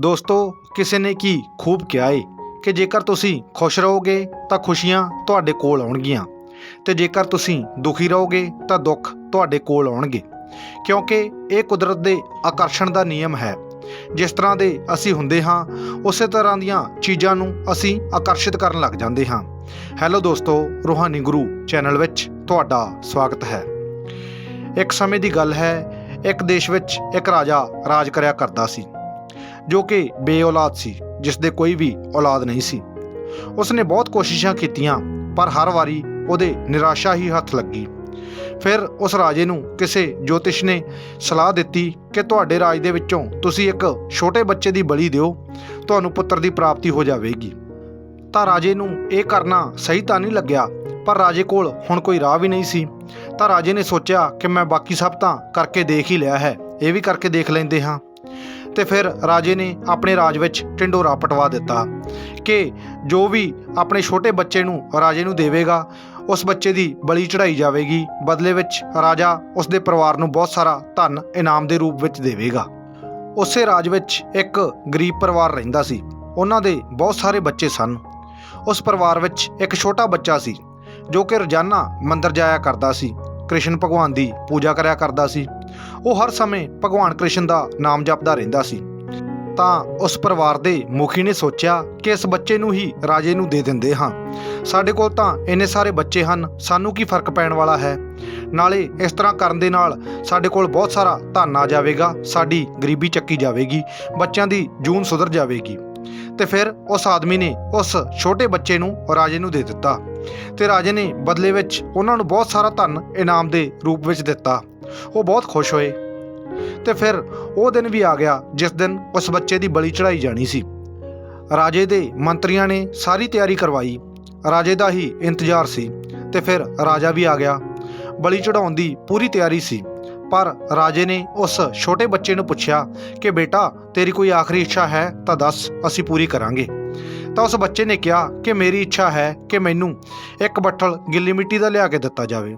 ਦੋਸਤੋ, ਕਿਸੇ ਨੇ ਕੀ ਖੂਬ ਕਿਹਾ ਏ ਕਿ ਜੇਕਰ ਤੁਸੀਂ ਖੁਸ਼ ਰਹੋਗੇ ਤਾਂ ਖੁਸ਼ੀਆਂ ਤੁਹਾਡੇ ਕੋਲ ਆਉਣਗੀਆਂ ਤੇ ਜੇਕਰ ਤੁਸੀਂ ਦੁਖੀ ਰਹੋਗੇ ਤਾਂ ਦੁੱਖ ਤੁਹਾਡੇ ਕੋਲ ਆਉਣਗੇ। ਕਿਉਂਕਿ ਇਹ ਕੁਦਰਤ ਦੇ ਆਕਰਸ਼ਣ ਦਾ ਨਿਯਮ ਹੈ। ਜਿਸ ਤਰ੍ਹਾਂ ਦੇ ਅਸੀਂ ਹੁੰਦੇ ਹਾਂ, ਉਸੇ ਤਰ੍ਹਾਂ ਦੀਆਂ ਚੀਜ਼ਾਂ ਨੂੰ ਅਸੀਂ ਆਕਰਸ਼ਿਤ ਕਰਨ ਲੱਗ ਜਾਂਦੇ ਹਾਂ। ਹੈਲੋ ਦੋਸਤੋ, ਰੂਹਾਨੀ ਗੁਰੂ ਚੈਨਲ ਵਿੱਚ ਤੁਹਾਡਾ ਸਵਾਗਤ ਹੈ। ਇੱਕ ਸਮੇਂ ਦੀ ਗੱਲ ਹੈ, ਇੱਕ ਦੇਸ਼ ਵਿੱਚ ਇੱਕ ਰਾਜਾ ਰਾਜ ਕਰਿਆ ਕਰਦਾ ਸੀ। ਜੋ ਕਿ ਬੇਔਲਾਦ ਸੀ ਜਿਸ ਦੇ ਕੋਈ ਵੀ ਔਲਾਦ ਨਹੀਂ ਸੀ। ਉਸਨੇ ਬਹੁਤ ਕੋਸ਼ਿਸ਼ਾਂ ਕੀਤੀਆਂ, ਪਰ ਹਰ ਵਾਰੀ ਉਹਦੇ ਨਿਰਾਸ਼ਾ ਹੀ ਹੱਥ ਲੱਗੀ। ਫਿਰ ਉਸ ਰਾਜੇ ਨੂੰ ਕਿਸੇ ਜੋਤਿਸ਼ ਨੇ ਸਲਾਹ ਦਿੱਤੀ ਕਿ ਤੁਹਾਡੇ ਰਾਜ ਦੇ ਵਿੱਚੋਂ ਤੁਸੀਂ ਇੱਕ ਛੋਟੇ ਬੱਚੇ ਦੀ ਬਲੀ ਦਿਓ, ਤੁਹਾਨੂੰ ਪੁੱਤਰ ਦੀ ਪ੍ਰਾਪਤੀ ਹੋ ਜਾਵੇਗੀ। ਤਾਂ ਰਾਜੇ ਨੂੰ ਇਹ ਕਰਨਾ ਸਹੀ ਤਾਂ ਨਹੀਂ ਲੱਗਿਆ, ਪਰ ਰਾਜੇ ਕੋਲ ਹੁਣ ਕੋਈ ਰਾਹ ਵੀ ਨਹੀਂ ਸੀ। ਤਾਂ ਰਾਜੇ ਨੇ ਸੋਚਿਆ ਕਿ ਮੈਂ ਬਾਕੀ ਸਭ ਤਾਂ ਕਰਕੇ ਦੇਖ ਹੀ ਲਿਆ ਹੈ, ਇਹ ਵੀ ਕਰਕੇ ਦੇਖ ਲੈਂਦੇ ਹਾਂ। ਤੇ ਫਿਰ ਰਾਜੇ ਨੇ ਆਪਣੇ ਰਾਜ ਵਿੱਚ ਢਿੰਡੋਰਾ ਪਟਵਾ ਦਿੱਤਾ ਕਿ ਜੋ ਵੀ ਆਪਣੇ ਛੋਟੇ ਬੱਚੇ ਨੂੰ ਰਾਜੇ ਨੂੰ ਦੇਵੇਗਾ, ਉਸ ਬੱਚੇ ਦੀ ਬਲੀ ਚੜਾਈ ਜਾਵੇਗੀ, ਬਦਲੇ ਵਿੱਚ ਰਾਜਾ ਉਸ ਦੇ ਪਰਿਵਾਰ ਨੂੰ ਬਹੁਤ ਸਾਰਾ ਧਨ ਇਨਾਮ ਦੇ ਰੂਪ ਵਿੱਚ ਦੇਵੇਗਾ। ਉਸੇ ਰਾਜ ਵਿੱਚ ਇੱਕ ਗਰੀਬ ਪਰਿਵਾਰ ਰਹਿੰਦਾ ਸੀ। ਉਹਨਾਂ ਦੇ ਬਹੁਤ ਸਾਰੇ ਬੱਚੇ ਸਨ। ਉਸ ਪਰਿਵਾਰ ਵਿੱਚ ਇੱਕ ਛੋਟਾ ਬੱਚਾ ਸੀ, ਜੋ ਕਿ ਰੋਜ਼ਾਨਾ ਮੰਦਰ ਜਾਇਆ ਕਰਦਾ ਸੀ। ਕ੍ਰਿਸ਼ਨ ਭਗਵਾਨ ਦੀ ਪੂਜਾ ਕਰਿਆ ਕਰਦਾ ਸੀ। ਉਹ ਹਰ ਸਮੇਂ ਭਗਵਾਨ ਕ੍ਰਿਸ਼ਨ ਦਾ ਨਾਮ ਜਪਦਾ ਰਹਿੰਦਾ ਸੀ। ਤਾਂ ਉਸ ਪਰਿਵਾਰ ਦੇ ਮੁਖੀ ਨੇ ਸੋਚਿਆ ਕਿ ਇਸ ਬੱਚੇ ਨੂੰ ਹੀ ਰਾਜੇ ਨੂੰ ਦੇ ਦਿੰਦੇ ਹਾਂ। ਸਾਡੇ ਕੋਲ ਤਾਂ ਇੰਨੇ ਸਾਰੇ ਬੱਚੇ ਹਨ, ਸਾਨੂੰ ਕੀ ਫ਼ਰਕ ਪੈਣ ਵਾਲਾ ਹੈ? ਨਾਲੇ ਇਸ ਤਰ੍ਹਾਂ ਕਰਨ ਦੇ ਨਾਲ ਸਾਡੇ ਕੋਲ ਬਹੁਤ ਸਾਰਾ ਧਨ ਆ ਜਾਵੇਗਾ, ਸਾਡੀ ਗਰੀਬੀ ਚੱਕੀ ਜਾਵੇਗੀ, ਬੱਚਿਆਂ ਦੀ ਜੂਨ ਸੁਧਰ ਜਾਵੇਗੀ। ਤੇ ਫਿਰ ਉਸ ਆਦਮੀ ਨੇ ਉਸ ਛੋਟੇ ਬੱਚੇ ਨੂੰ ਰਾਜੇ ਨੂੰ ਦੇ ਦਿੱਤਾ। ਤੇ ਰਾਜੇ ਨੇ ਬਦਲੇ ਵਿੱਚ ਉਹਨਾਂ ਨੂੰ ਬਹੁਤ ਸਾਰਾ ਧਨ ਇਨਾਮ ਦੇ ਰੂਪ ਵਿੱਚ ਦਿੱਤਾ। ਉਹ ਬਹੁਤ ਖੁਸ਼ ਹੋਏ ਤੇ ਫਿਰ ਉਹ ਦਿਨ ਵੀ ਆ ਗਿਆ ਜਿਸ ਦਿਨ ਉਸ ਬੱਚੇ ਦੀ ਬਲੀ ਚੜਾਈ ਜਾਣੀ ਸੀ। ਰਾਜੇ ਦੇ ਮੰਤਰੀਆਂ ਨੇ ਸਾਰੀ ਤਿਆਰੀ ਕਰਵਾਈ। ਰਾਜੇ ਦਾ ਹੀ ਇੰਤਜ਼ਾਰ ਸੀ ਤੇ ਫਿਰ ਰਾਜਾ ਵੀ ਆ ਗਿਆ। ਬਲੀ ਚੜਾਉਣ ਦੀ ਪੂਰੀ ਤਿਆਰੀ ਸੀ। ਪਰ ਰਾਜੇ ਨੇ ਉਸ ਛੋਟੇ ਬੱਚੇ ਨੂੰ ਪੁੱਛਿਆ ਕਿ, ਬੇਟਾ, ਤੇਰੀ ਕੋਈ ਆਖਰੀ ਇੱਛਾ ਹੈ ਤਾਂ ਦੱਸ, ਅਸੀਂ ਪੂਰੀ ਕਰਾਂਗੇ। ਤਾਂ ਉਸ ਬੱਚੇ ਨੇ ਕਿਹਾ ਕਿ, ਮੇਰੀ ਇੱਛਾ ਹੈ ਕਿ ਮੈਨੂੰ ਇੱਕ ਬੱਠਲ ਗਿੱਲੀ ਮਿੱਟੀ ਦਾ ਲਿਆ ਕੇ ਦਿੱਤਾ ਜਾਵੇ।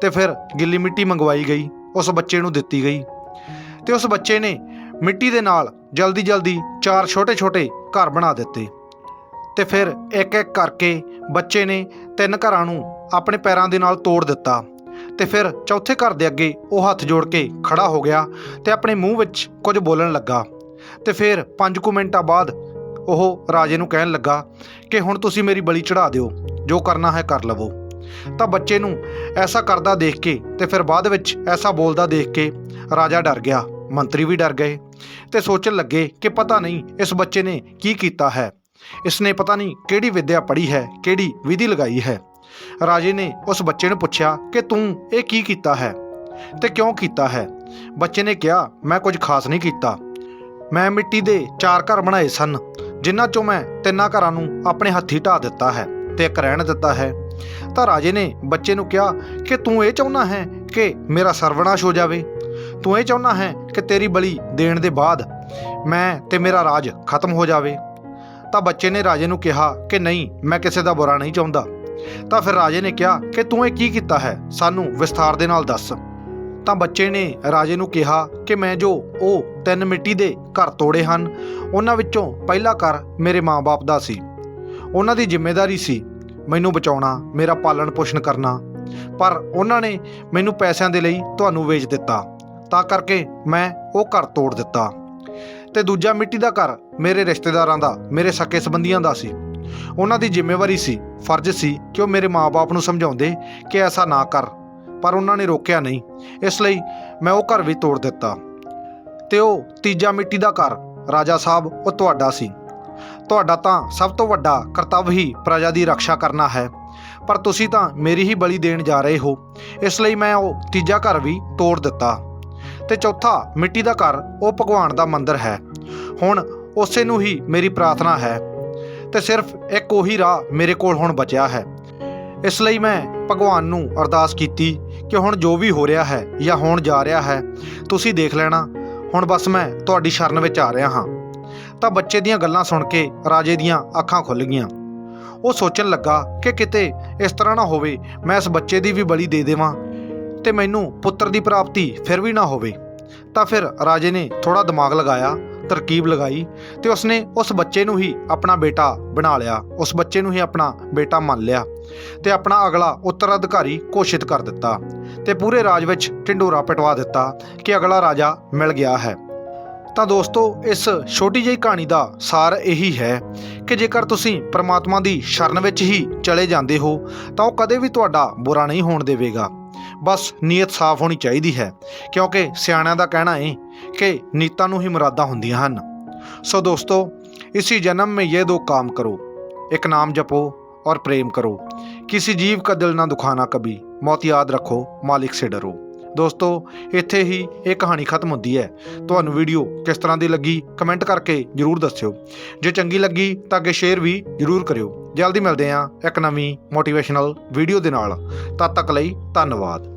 ਤੇ ਫਿਰ ਗਿੱਲੀ ਮਿੱਟੀ ਮੰਗਵਾਈ ਗਈ, ਉਸ ਬੱਚੇ ਨੂੰ ਦਿੱਤੀ ਗਈ। ਤੇ ਉਸ ਬੱਚੇ ਨੇ ਮਿੱਟੀ ਦੇ ਨਾਲ ਜਲਦੀ ਜਲਦੀ ਚਾਰ ਛੋਟੇ-ਛੋਟੇ ਘਰ ਬਣਾ ਦਿੱਤੇ। ਤੇ ਫਿਰ ਇੱਕ-ਇੱਕ ਕਰਕੇ ਬੱਚੇ ਨੇ ਤਿੰਨ ਘਰਾਂ ਨੂੰ ਆਪਣੇ ਪੈਰਾਂ ਦੇ ਨਾਲ ਤੋੜ ਦਿੱਤਾ। ਤੇ ਫਿਰ ਚੌਥੇ ਘਰ ਦੇ ਅੱਗੇ ਉਹ ਹੱਥ ਜੋੜ ਕੇ ਖੜਾ ਹੋ ਗਿਆ ਤੇ ਆਪਣੇ ਮੂੰਹ ਵਿੱਚ ਕੁਝ ਬੋਲਣ ਲੱਗਾ। ਤੇ ਫਿਰ 5 ਕੁ ਮਿੰਟਾਂ ਬਾਅਦ ਉਹ ਰਾਜੇ ਨੂੰ ਕਹਿਣ ਲੱਗਾ ਕਿ ਹੁਣ ਤੁਸੀਂ ਮੇਰੀ ਬਲੀ ਚੜਾ ਦਿਓ, ਜੋ ਕਰਨਾ ਹੈ ਕਰ ਲਵੋ। ਤਾਂ ਬੱਚੇ ਨੂੰ ਐਸਾ ਕਰਦਾ ਦੇਖ ਕੇ ਤੇ ਫਿਰ ਬਾਅਦ ਵਿੱਚ ਐਸਾ ਬੋਲਦਾ ਦੇਖ ਕੇ ਰਾਜਾ ਡਰ ਗਿਆ, ਮੰਤਰੀ ਵੀ ਡਰ ਗਏ ਤੇ ਸੋਚਣ ਲੱਗੇ ਕਿ ਪਤਾ ਨਹੀਂ ਇਸ ਬੱਚੇ ਨੇ ਕੀ ਕੀਤਾ ਹੈ। ਇਸ ਨੇ ਪਤਾ ਨਹੀਂ ਕਿਹੜੀ ਵਿੱਦਿਆ ਪੜ੍ਹੀ ਹੈ, ਕਿਹੜੀ ਵਿਧੀ ਲਗਾਈ ਹੈ। ਰਾਜੇ ਨੇ ਉਸ ਬੱਚੇ ਨੂੰ ਪੁੱਛਿਆ ਕਿ ਤੂੰ ਇਹ ਕੀ ਕੀਤਾ ਹੈ ਤੇ ਕਿਉਂ ਕੀਤਾ ਹੈ? ਬੱਚੇ ਨੇ ਕਿਹਾ, ਮੈਂ ਕੁਝ ਖਾਸ ਨਹੀਂ ਕੀਤਾ। ਮੈਂ ਮਿੱਟੀ ਦੇ ਚਾਰ ਘਰ ਬਣਾਏ ਸਨ, ਜਿਨ੍ਹਾਂ ਚੋਂ ਮੈਂ ਤਿੰਨਾਂ ਘਰਾਂ ਨੂੰ ਆਪਣੇ ਹੱਥੀ ਢਾ ਦਿੱਤਾ ਹੈ ਤੇ ਇੱਕ ਰਹਿਣ ਦਿੱਤਾ ਹੈ। ਤਾਂ ਰਾਜੇ ਨੇ ਬੱਚੇ ਨੂੰ ਕਿਹਾ ਕਿ ਤੂੰ ਇਹ ਚਾਹੁੰਦਾ ਹੈ ਕਿ ਮੇਰਾ ਸਰਵਨਾਸ਼ ਹੋ ਜਾਵੇ। ਤੂੰ ਇਹ ਚਾਹੁੰਦਾ ਹੈ ਕਿ ਤੇਰੀ ਬਲੀ ਦੇਣ ਦੇ ਬਾਅਦ ਮੈਂ ਤੇ ਮੇਰਾ ਰਾਜ ਖਤਮ ਹੋ ਜਾਵੇ। ਤਾਂ ਬੱਚੇ ਨੇ ਰਾਜੇ ਨੂੰ ਕਿਹਾ ਕਿ ਨਹੀਂ, ਮੈਂ ਕਿਸੇ ਦਾ ਬੁਰਾ ਨਹੀਂ ਚਾਹੁੰਦਾ। ਤਾਂ ਫਿਰ ਰਾਜੇ ਨੇ ਕਿਹਾ ਕਿ ਤੂੰ ਇਹ ਕੀ ਕੀਤਾ ਹੈ? ਸਾਨੂੰ ਵਿਸਥਾਰ ਦੇ ਨਾਲ ਦੱਸ। ਤਾਂ ਬੱਚੇ ਨੇ ਰਾਜੇ ਨੂੰ ਕਿਹਾ ਕਿ ਮੈਂ ਜੋ ਉਹ ਤਿੰਨ ਮਿੱਟੀ ਦੇ ਘਰ ਤੋੜੇ ਹਨ, ਉਹਨਾਂ ਵਿੱਚੋਂ ਪਹਿਲਾ ਘਰ ਮੇਰੇ ਮਾਪੇ ਦਾ ਸੀ। ਉਹਨਾਂ ਦੀ ਜ਼ਿੰਮੇਵਾਰੀ ਸੀ ਮੈਨੂੰ ਬਚਾਉਣਾ, ਮੇਰਾ ਪਾਲਣ ਪੋਸ਼ਣ ਕਰਨਾ। ਪਰ ਉਹਨਾਂ ਨੇ ਮੈਨੂੰ ਪੈਸਿਆਂ ਦੇ ਲਈ ਤੁਹਾਨੂੰ ਵੇਚ ਦਿੱਤਾ। ਤਾਂ ਕਰਕੇ ਮੈਂ ਉਹ ਘਰ ਤੋੜ ਦਿੱਤਾ। ਤੇ ਦੂਜਾ ਮਿੱਟੀ ਦਾ ਘਰ ਮੇਰੇ ਰਿਸ਼ਤੇਦਾਰਾਂ ਦਾ, ਮੇਰੇ ਸਕੇ ਸੰਬੰਧੀਆਂ ਦਾ ਸੀ। ਉਹਨਾਂ ਦੀ ਜ਼ਿੰਮੇਵਾਰੀ ਸੀ, ਫਰਜ਼ ਸੀ ਕਿ ਉਹ ਮੇਰੇ ਮਾਪੇ ਨੂੰ ਸਮਝਾਉਂਦੇ ਕਿ ਐਸਾ ਨਾ ਕਰ। ਪਰ ਉਹਨਾਂ ਨੇ ਰੋਕਿਆ ਨਹੀਂ। ਇਸ ਲਈ ਮੈਂ ਉਹ ਘਰ ਵੀ ਤੋੜ ਦਿੱਤਾ। ਤੇ ਉਹ ਤੀਜਾ ਮਿੱਟੀ ਦਾ ਘਰ, ਰਾਜਾ ਸਾਹਿਬ, ਉਹ ਤੁਹਾਡਾ ਸੀ। ਤੁਹਾਡਾ ਤਾਂ ਸਭ ਤੋਂ ਵੱਡਾ ਕਰਤੱਵ ਹੀ ਪ੍ਰਜਾ ਦੀ ਰੱਖਿਆ ਕਰਨਾ ਹੈ। ਪਰ ਤੁਸੀਂ ਤਾਂ ਮੇਰੀ ਹੀ ਬਲੀ ਦੇਣ ਜਾ ਰਹੇ ਹੋ। ਇਸ ਲਈ ਮੈਂ ਉਹ ਤੀਜਾ ਘਰ ਵੀ ਤੋੜ ਦਿੱਤਾ। ਤੇ ਚੌਥਾ, ਮਿੱਟੀ ਦਾ ਘਰ, ਉਹ ਭਗਵਾਨ ਦਾ ਮੰਦਿਰ ਹੈ। ਹੁਣ ਉਸੇ ਨੂੰ ਹੀ ਮੇਰੀ ਪ੍ਰਾਰਥਨਾ ਹੈ। ਤੇ ਸਿਰਫ ਇੱਕ ਉਹੀ ਰਾਹ ਮੇਰੇ ਕੋਲ ਹੁਣ ਬਚਿਆ ਹੈ। ਇਸ ਲਈ ਮੈਂ ਭਗਵਾਨ ਨੂੰ ਅਰਦਾਸ ਕੀਤੀ ਕਿ ਹੁਣ ਜੋ ਵੀ ਹੋ ਰਿਹਾ ਹੈ ਜਾਂ ਹੋਣ ਜਾ ਰਿਹਾ ਹੈ, ਤੁਸੀਂ ਦੇਖ ਲੈਣਾ। ਹੁਣ ਬਸ ਮੈਂ ਤੁਹਾਡੀ ਸ਼ਰਨ ਵਿੱਚ ਆ ਰਿਹਾ ਹਾਂ। ਤਾਂ ਬੱਚੇ ਦੀਆਂ ਗੱਲਾਂ ਸੁਣ ਕੇ ਰਾਜੇ ਦੀਆਂ ਅੱਖਾਂ ਖੁੱਲ ਗਈਆਂ। ਉਹ ਸੋਚਣ ਲੱਗਾ ਕਿ ਕਿਤੇ ਇਸ ਤਰ੍ਹਾਂ ਨਾ ਹੋਵੇ, ਮੈਂ ਇਸ ਬੱਚੇ ਦੀ ਵੀ ਬਲੀ ਦੇ ਦੇਵਾਂ ਤੇ ਮੈਨੂੰ ਪੁੱਤਰ ਦੀ ਪ੍ਰਾਪਤੀ ਫਿਰ ਵੀ ਨਾ ਹੋਵੇ। ਤਾਂ ਫਿਰ ਰਾਜੇ ਨੇ ਥੋੜਾ ਦਿਮਾਗ ਲਗਾਇਆ, ਤਰਕੀਬ ਲਗਾਈ ਤੇ ਉਸਨੇ ਉਸ ਬੱਚੇ ਨੂੰ ਹੀ ਆਪਣਾ ਬੇਟਾ ਬਣਾ ਲਿਆ। ਉਸ ਬੱਚੇ ਨੂੰ ਹੀ ਆਪਣਾ ਬੇਟਾ ਮੰਨ ਲਿਆ ਤੇ ਆਪਣਾ ਅਗਲਾ ਉੱਤਰਾਧਿਕਾਰੀ ਘੋਸ਼ਿਤ ਕਰ ਦਿੱਤਾ ਤੇ ਪੂਰੇ ਰਾਜ ਵਿੱਚ ਢਿੰਡੋਰਾ ਪਟਵਾ ਦਿੱਤਾ ਕਿ ਅਗਲਾ ਰਾਜਾ ਮਿਲ ਗਿਆ ਹੈ। ਤਾਂ ਦੋਸਤੋ ਇਸ ਛੋਟੀ ਜਿਹੀ ਕਹਾਣੀ ਦਾ ਸਾਰ ਇਹੀ ਹੈ ਕਿ ਜੇਕਰ ਤੁਸੀਂ ਪ੍ਰਮਾਤਮਾ ਦੀ ਸ਼ਰਨ ਵਿੱਚ ਹੀ ਚਲੇ ਜਾਂਦੇ ਹੋ ਤਾਂ ਉਹ ਕਦੇ ਵੀ ਤੁਹਾਡਾ ਬੁਰਾ ਨਹੀਂ ਹੋਣ ਦੇਵੇਗਾ ਬਸ ਨੀਅਤ ਸਾਫ਼ ਹੋਣੀ ਚਾਹੀਦੀ ਹੈ ਕਿਉਂਕਿ ਸਿਆਣਿਆਂ ਦਾ ਕਹਿਣਾ ਹੈ ਕਿ ਨੀਤਾਂ ਨੂੰ ਹੀ ਮੁਰਾਦਾਂ ਹੁੰਦੀਆਂ ਹਨ ਸੋ ਦੋਸਤੋ इसी जन्म में ये दो काम करो एक नाम जपो और प्रेम करो किसी जीव का दिल ना दुखाना कभी मौत याद रखो मालिक से डरो ਦੋਸਤੋ, ਇੱਥੇ ਹੀ ਇਹ ਕਹਾਣੀ ਖਤਮ ਹੁੰਦੀ ਹੈ। ਤੁਹਾਨੂੰ ਵੀਡੀਓ ਕਿਸ ਤਰ੍ਹਾਂ ਦੀ ਲੱਗੀ, ਕਮੈਂਟ ਕਰਕੇ ਜਰੂਰ ਦੱਸਿਓ। ਜੇ ਚੰਗੀ ਲੱਗੀ ਤਾਂ ਅੱਗੇ ਸ਼ੇਅਰ ਵੀ ਜਰੂਰ ਕਰਿਓ। ਜਲਦੀ ਮਿਲਦੇ ਹਾਂ ਇੱਕ ਨਵੀਂ ਮੋਟੀਵੇਸ਼ਨਲ ਵੀਡੀਓ ਦੇ ਨਾਲ। ਤਦ ਤੱਕ ਲਈ ਧੰਨਵਾਦ।